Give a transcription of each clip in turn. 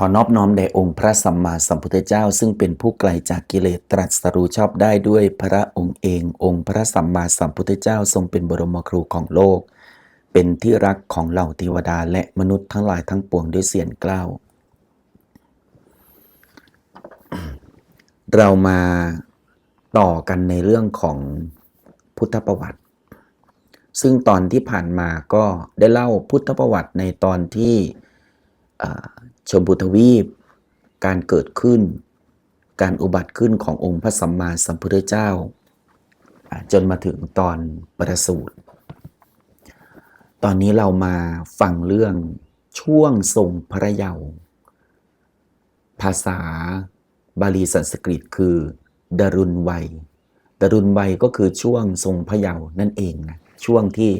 ขอนอบน้อมแด่องค์พระสัมมาสัมพุทธเจ้า ซึ่งเป็นผู้ไกลจากกิเลสตรัสรู้ชอบได้ด้วยพระองค์เอง องค์พระสัมมาสัมพุทธเจ้าทรงเป็นบรมครูของโลก เป็นที่รักของเหล่าเทวดาและมนุษย์ทั้งหลายทั้งปวงด้วยเสียงกล้าว เรามาต่อกันในเรื่องของพุทธประวัติ ซึ่งตอนที่ผ่านมาก็ได้เล่าพุทธประวัติในตอนที่ ชมพูทวีป การเกิดขึ้น การอุบัติขึ้นขององค์พระสัมมาสัมพุทธเจ้า จนมาถึงตอนประสูติตอนนี้เรามาฟังเรื่องช่วงทรงพระเยาว์ภาษาบาลีสันสกฤตคือดรุณวัย ดรุณวัยก็คือช่วงทรงพระเยาว์นั่นเองนะช่วงที่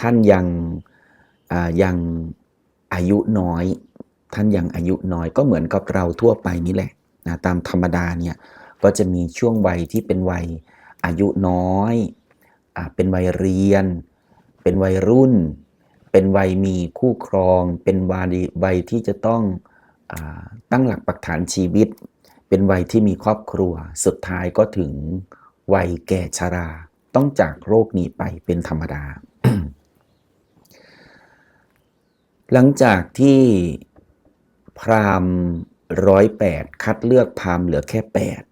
ท่านยังยัง อายุน้อย ท่านยังอายุน้อยก็เหมือนกับเราทั่วไปนี่แหละนะตามธรรมดาเนี่ยก็จะมีช่วงวัยที่เป็นวัยอายุน้อยอาเป็นวัยเรียน เป็นวัยรุ่น เป็นวัยมีคู่ครอง เป็นวัยวัยที่จะต้องอาตั้งหลักปักฐานชีวิต เป็นวัยที่มีครอบครัว สุดท้ายก็ถึงวัยแก่ชรา ต้องจากโรคนี้ไปเป็นธรรมดา หลังจากที่พราหมณ์ร้อยแปดคัดเลือกพราหมณ์เหลือแค่แปด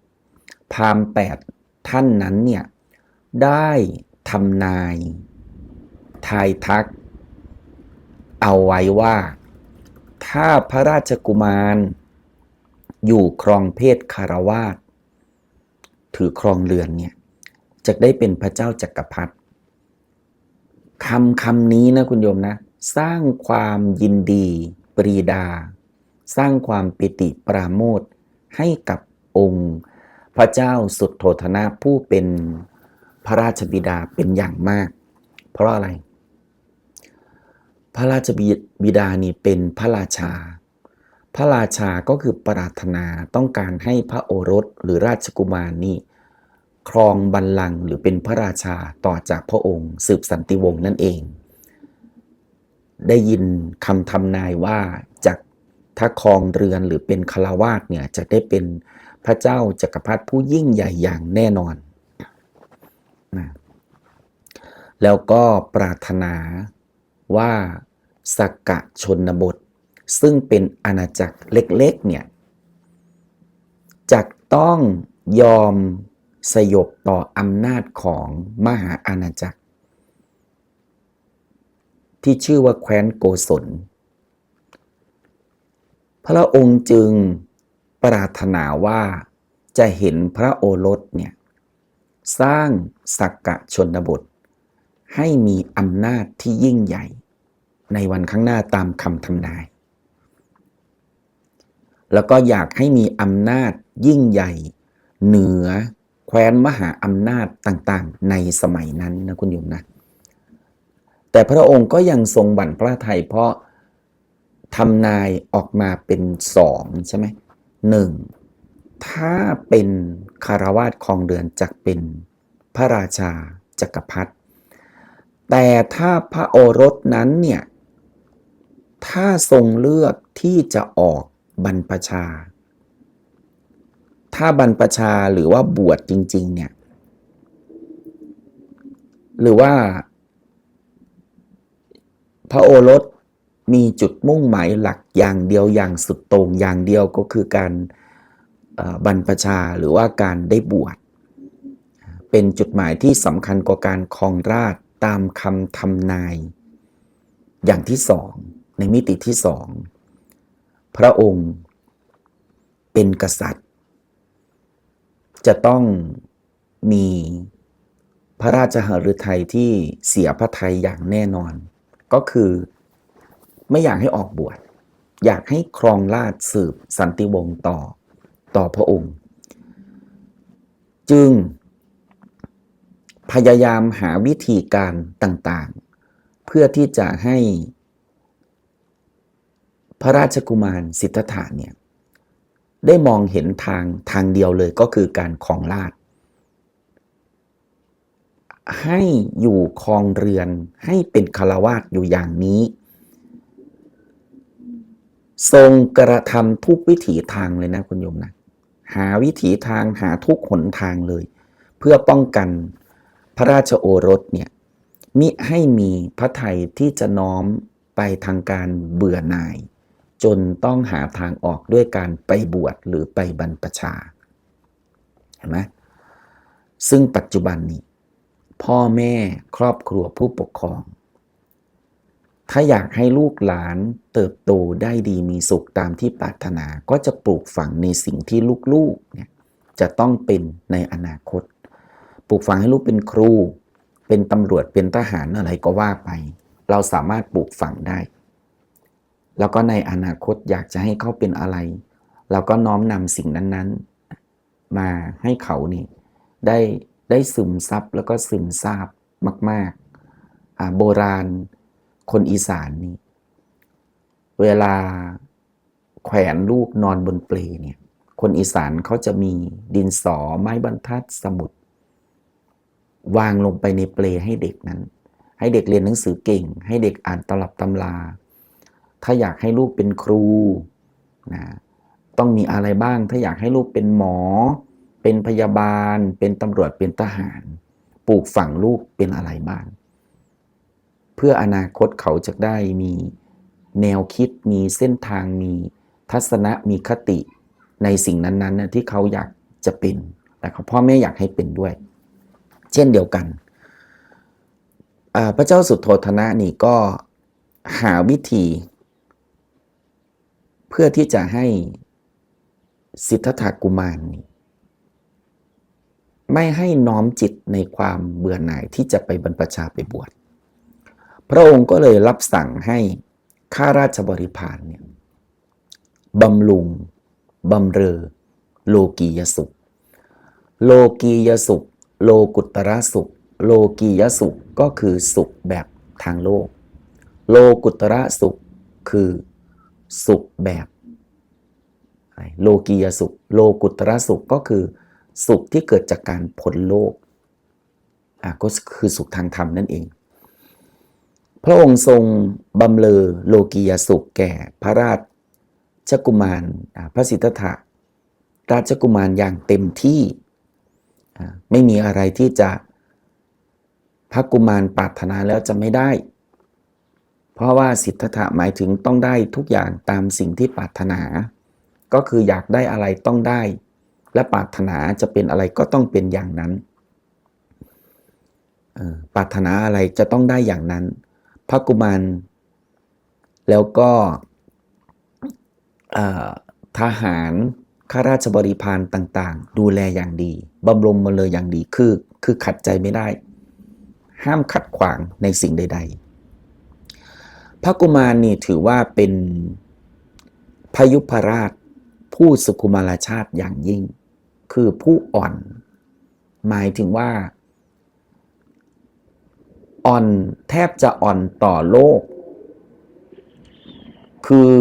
พราหมณ์แปดท่านนั้นเนี่ยได้ทำนายทายทัก เอาไว้ว่า ถ้าพระราชกุมาร อยู่ครองเพศคารวาสถือครองเรือนเนี่ยจะได้เป็นพระเจ้าจักรพรรดิคำคำนี้นะคุณโยมนะ สร้างความยินดี ปรีดา สร้างความปิติปราโมทให้กับองค์ พระเจ้าสุดโทธนะผู้เป็นพระราชบิดาเป็นอย่างมาก เพราะอะไร พระราชบิดานี่เป็นพระราชา พระราชาก็คือปรารถนาต้องการให้พระโอรสหรือราชกุมารนี่ครองบัลลังก์หรือเป็นพระราชาต่อจากพระองค์ สืบสันติวงศ์นั่นเอง ได้ยินคำทำนายว่าจากถ้าครองเรือนหรือเป็นคารวาสเนี่ยจะได้เป็นพระเจ้าจักรพรรดิผู้ยิ่งใหญ่อย่างแน่นอนนะแล้วก็ปรารถนาว่าสักกะชนบท ซึ่งเป็นอาณาจักรเล็กๆเนี่ยจะต้องยอมสยบต่ออำนาจของมหาอาณาจักร ที่ชื่อว่าแคว้นโกศล พระองค์จึงปรารถนาว่าจะเห็นพระโอรสเนี่ยสร้างสักกะชนบท ให้มีอำนาจที่ยิ่งใหญ่ ในวันข้างหน้าตามคำทำนาย แล้วก็อยากให้มีอำนาจยิ่งใหญ่ เหนือแคว้นมหาอำนาจต่างๆ ในสมัยนั้นนะคุณโยมนะ แต่พระองค์ก็ยังทรงบั่นพระทัยเพราะทำนายออกมาเป็นสองใช่ไหมหนึ่งถ้าเป็นคารวาสครองเรือนจักเป็นพระราชาจักรพรรดิแต่ถ้าพระโอรสนั้นเนี่ย ถ้าทรงเลือกที่จะออกบรรพชา ถ้าบรรพชาหรือว่าบวชจริง ๆ เนี่ย หรือว่า พระโอรสมีจุดมุ่งหมายหลักอย่างเดียวอย่างสุดโต่งอย่างเดียวก็คือการบรรพชาหรือว่าการได้บวชเป็นจุดหมายที่สำคัญกว่าการครองราชตามคำทำนาย อย่างที่สองในมิติที่สองพระองค์เป็นกษัตริย์ จะต้องมีพระราชหฤทัยที่เสียพระทัยอย่างแน่นอน ก็คือไม่อยากให้ออกบวชอยากให้ครองราชสืบสันติวงศ์ต่อต่อพระองค์ จึง พยายามหาวิธีการต่างๆ เพื่อที่จะให้ พระราชกุมารสิทธัตถะเนี่ยได้มองเห็นทางทางเดียวเลยก็คือการครองราช ให้อยู่ครองเรือน ให้เป็นคารวาสอยู่อย่างนี้ ทรงกระทำทุกวิถีทางเลยนะคุณโยมนะหาวิถีทางหาทุกหนทางเลย เพื่อป้องกันพระราชโอรสเนี่ยมิให้มีพระไทยที่จะน้อมไปทางการเบื่อหน่าย จนต้องหาทางออกด้วยการไปบวชหรือไปบรรพชาเห็นไหมซึ่งปัจจุบันนี้ พ่อแม่ครอบครัวผู้ปกครอง ถ้าอยากให้ลูกหลานเติบโตได้ดีมีสุขตามที่ปรารถนาก็จะปลูกฝังในสิ่งที่ลูกๆเนี่ยจะต้องเป็นในอนาคต ปลูกฝังให้ลูกเป็นครู เป็นตำรวจเป็นทหารอะไรก็ว่าไป เราสามารถปลูกฝังได้ แล้วก็ในอนาคตอยากจะให้เขาเป็นอะไร เราก็น้อมนำสิ่งนั้นๆ มาให้เขานี่ได้ ได้ซึมซับแล้วก็ซึมซาบมากๆโบราณคนอีสานนี่เวลาแขวนลูกนอนบนเปลเนี่ย คนอีสานเขาจะมีดินสอไม้บรรทัดสมุด วางลงไปในเปลให้เด็กนั้น ให้เด็กเรียนหนังสือเก่ง ให้เด็กอ่านตลับตำรา ถ้าอยากให้ลูกเป็นครูนะต้องมีอะไรบ้าง ถ้าอยากให้ลูกเป็นหมอ เป็นพยาบาล เป็นตำรวจเป็นทหาร ปลูกฝังลูกเป็นอะไรบ้าง เพื่ออนาคตเขาจะได้มีแนวคิดมีเส้นทางมีทัศนะมีคติในสิ่งนั้นๆนะที่เขาอยากจะเป็นแต่เขาพ่อแม่อยากให้เป็นด้วย เช่นเดียวกัน พระเจ้าสุโธธนะนี่ก็หาวิธี เพื่อที่จะให้สิทธัตถกุมารนี่ ไม่ให้น้อมจิตในความเบื่อหน่ายที่จะไปบรรพชาไปบวช พระองค์ก็เลยรับสั่งให้ข้าราชบริพารเนี่ยบำรุงบำเรอ โลกียสุข โลกียสุข โลกุตระสุข โลกียสุขก็คือสุขแบบทางโลก โลกุตระสุขคือสุขแบบ โลกียสุข โลกุตระสุขก็คือ สุขที่เกิดจากการพ้นโลกอะก็คือสุขทางธรรมนั่นเอง พระองค์ทรงบำเลอโลกียสุขแก่พระราชกุมารพระสิทธัตถะราชกุมารอย่างเต็มที่ไม่มีอะไรที่จะพระกุมารปรารถนาแล้วจะไม่ได้ เพราะว่าสิทธะหมายถึงต้องได้ทุกอย่างตามสิ่งที่ปรารถนา ก็คืออยากได้อะไรต้องได้ และปรารถนาจะเป็นอะไรก็ต้องเป็นอย่างนั้นปรารถนาอะไรจะต้องได้อย่างนั้น พระกุมารแล้วก็ทหารข้าราชบริพารต่างๆ ดูแลอย่างดีบำรุงมาเลยอย่างดีคือคือขัดใจไม่ได้ ห้ามขัดขวางในสิ่งใด ๆ พระกุมารนี่ถือว่าเป็นพยุพราชผู้สุขุมารชาติอย่างยิ่ง คือผู้อ่อน หมายถึงว่า อ่อนแทบจะอ่อนต่อโลก คือ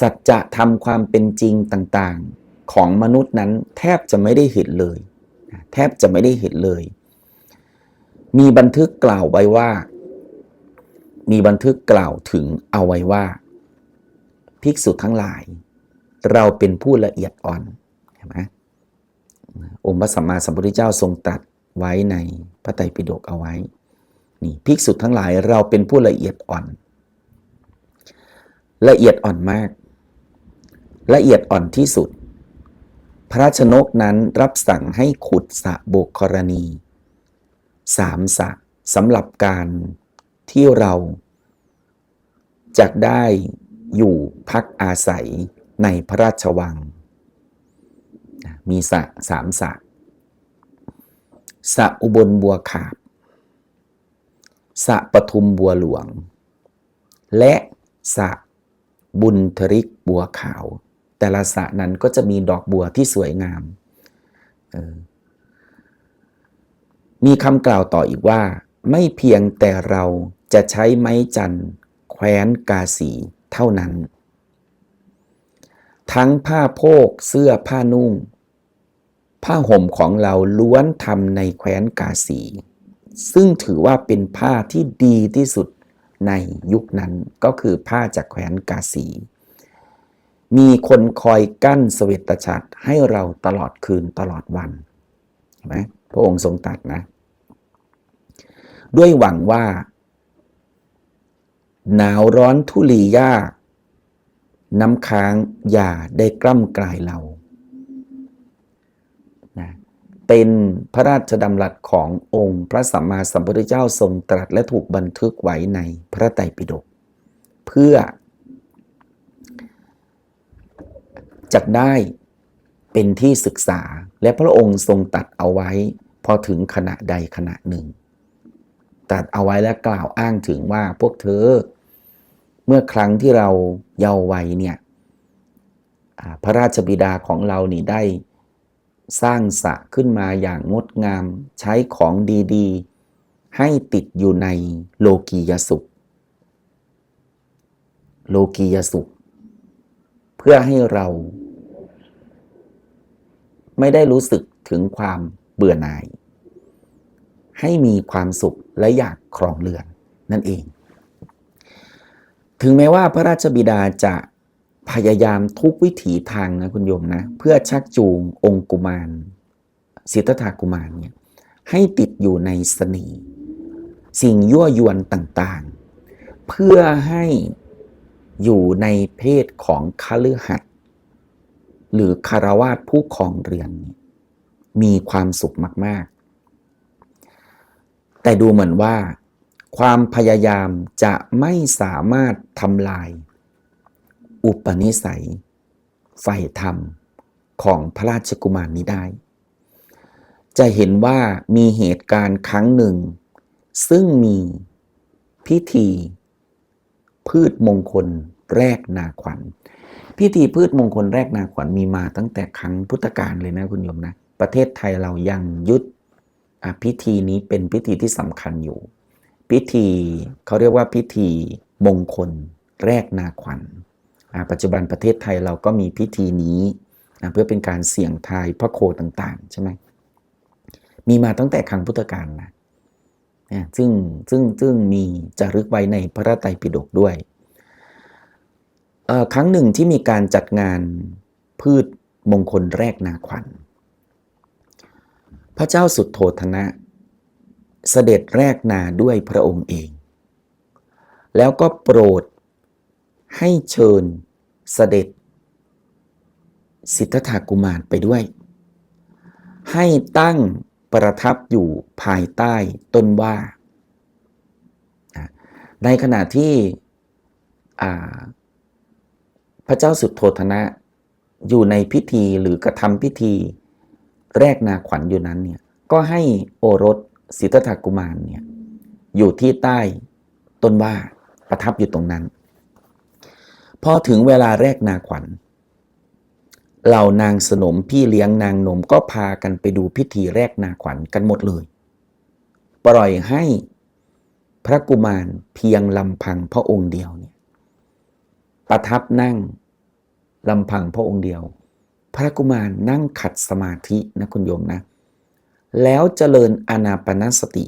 สัจจะทำความเป็นจริงต่างๆ ของมนุษย์นั้นแทบจะไม่ได้เห็นเลย แทบจะไม่ได้เห็นเลย มีบันทึกกล่าวไว้ว่า มีบันทึกกล่าวถึงเอาไว้ว่า ภิกษุทั้งหลาย เราเป็นผู้ละเอียดอ่อนเห็น ไหมองค์พระสัมมาสัมพุทธเจ้าทรงตรัสไว้ในพระไตรปิฎกเอาไว้ นี่ภิกษุทั้งหลายเราเป็นผู้ละเอียดอ่อน ละเอียดอ่อนมาก ละเอียดอ่อนที่สุด พระราชนกนั้นรับสั่งให้ขุดสระโบกกรณีสามสระสำหรับการที่เราจะได้อยู่พักอาศัยในพระราชวัง มีสระสามสระสระอุบลบัวขาบสระปทุมบัวหลวง และสระบุญทริกบัวขาว แต่ละสระนั้นก็จะมีดอกบัวที่สวยงามออมีคำกล่าวต่ออีกว่า ไม่เพียงแต่เราจะใช้ไม้จันทร์แคว้นกาสีเท่านั้น ทั้งผ้าโพกเสื้อผ้านุ่ง ผ้าห่มของเราล้วนทำในแคว้นกาสี ซึ่งถือว่าเป็นผ้าที่ดีที่สุดในยุคนั้นก็คือผ้าจากแคว้นกาสี มีคนคอยกั้นสเวตฉัตรให้เราตลอดคืนตลอดวันเห็นไหมพระองค์ทรงตัดนะ ด้วยหวังว่า หนาวร้อนทุลียาก น้ำค้างอย่าได้กล้ำกลายเรา เป็นพระราชดำรัสขององค์พระสัมมาสัมพุทธเจ้าทรงตรัสและถูกบันทึกไว้ในพระไตรปิฎกเพื่อจะได้เป็นที่ศึกษาและพระองค์ทรงตัดเอาไว้ พอถึงขณะใดขณะหนึ่ง ตัดเอาไว้และกล่าวอ้างถึงว่าพวกเธอ เมื่อครั้งที่เราเยาว์วัยเนี่ยพระราชบิดาของเรานี่ได้ สร้างสระขึ้นมาอย่างงดงาม ใช้ของดีๆ ให้ติดอยู่ในโลกียสุข โลกียสุข เพื่อให้เรา ไม่ได้รู้สึกถึงความเบื่อหน่าย ให้มีความสุขและอยากครองเรือนนั่นเอง ถึงแม้ว่าพระราชบิดาจะ พยายามทุกวิถีทางนะคุณโยมนะ เพื่อชักจูงองค์กุมารสิทธัตถกุมารเนี่ยให้ติดอยู่ในเสน่ห์สิ่งยั่วยวนต่างๆ เพื่อให้อยู่ในเพศของคฤหัสถ์หรือคารวาสผู้ครองเรือน มีความสุขมาก ๆ แต่ดูเหมือนว่า ความพยายามจะไม่สามารถทำลาย อุปนิสัยใฝ่ธรรมของพระราชกุมารนี้ได้ จะเห็นว่ามีเหตุการณ์ครั้งหนึ่ง ซึ่งมีพิธี พืชมงคลแรกนาขวัญ พิธีพืชมงคลแรกนาขวัญมีมาตั้งแต่ครั้งพุทธกาลเลยนะคุณโยมนะ ประเทศไทยเรายังยึดพิธีนี้เป็นพิธีที่สำคัญอยู่ พิธีเขาเรียกว่าพิธีมงคลแรกนาขวัญ ปัจจุบันประเทศไทยเราก็มีพิธีนี้อะเพื่อเป็นการเสี่ยงทายพระโคต่างๆ ใช่ไหมมีมาตั้งแต่ครั้งพุทธกาลนะซึ่งซึ่งซึ่งมีจารึกไว้ในพระไตรปิฎกด้วย ครั้งหนึ่งที่มีการจัดงานพืชมงคลแรกนาขวัญ พระเจ้าสุดโทธนะเสด็จแรกนาด้วยพระองค์เอง แล้วก็โปรด ให้เชิญเสด็จ สิทธัตถกุมารไปด้วย ให้ตั้งประทับอยู่ภายใต้ต้นว่า ในขณะที่พระเจ้าสุดโทธนะอยู่ในพิธีหรือกระทำพิธีแรกนาขวัญอยู่นั้นเนี่ยก็ให้โอรสสิทธัตถกุมารเนี่ยอยู่ที่ใต้ต้นว่าประทับอยู่ตรงนั้น พอถึงเวลาแรกนาขวัญเหล่านางสนมพี่เลี้ยงนางนมก็พากันไปดูพิธีแรกนาขวัญกันหมดเลย ปล่อยให้พระกุมารเพียงลำพังพระองค์เดียวเนี่ยประทับนั่งลำพังพระองค์เดียว พระกุมารนั่งขัดสมาธินะคุณโยมนะ แล้วเจริญอานาปนสติ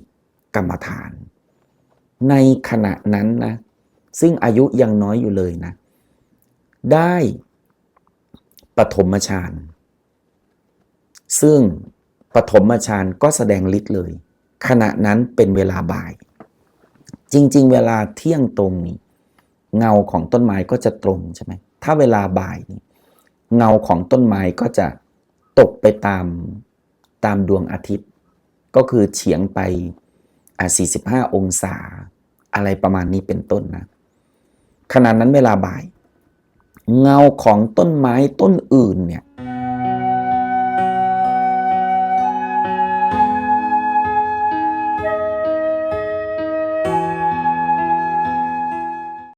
กรรมฐาน ในขณะนั้นนะซึ่งอายุยังน้อยอยู่เลยนะ ได้ปฐมฌาน ซึ่งปฐมฌานก็แสดงฤทธิ์เลย ขณะนั้นเป็นเวลาบ่าย จริง ๆ เวลาเที่ยงตรงนี้ เงาของต้นไม้ก็จะตรงใช่ไหมถ้าเวลาบ่ายนี่เงาของต้นไม้ก็จะตกไปตามตามดวงอาทิตย์ ก็คือเฉียงไปอะ45 องศา อะไรประมาณนี้เป็นต้นนะขณะนั้นเวลาบ่าย เงาของต้นไม้ต้นอื่นเนี่ย